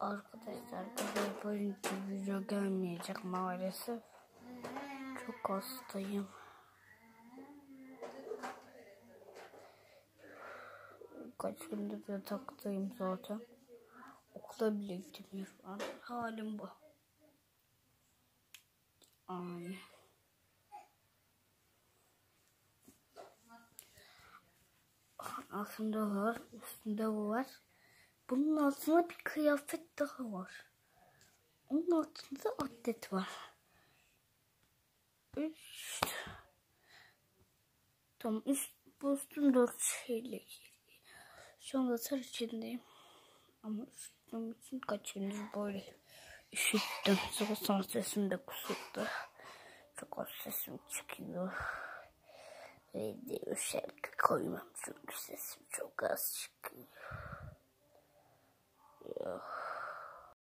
Arkadaşlar böyle yapınca video gelmeyecek maalesef. Çok hastayım. Kaç gündür yataktayım zaten. Okula bile gidemiyorum. Halim bu. Ay. Altında var, üstünde var. Bunun altında bir kıyafet daha var. Onun altında atlet var. Üst. Tamam üst bu üstüm dört şeyle. Şu anda ter içindeyim. Ama üstüm için kaçıncı böyle üşüttüm. Çok son sesim de kusurdu. Çok az sesim çıkıyor. Ve de koymam çünkü sesim çok az çıkıyor.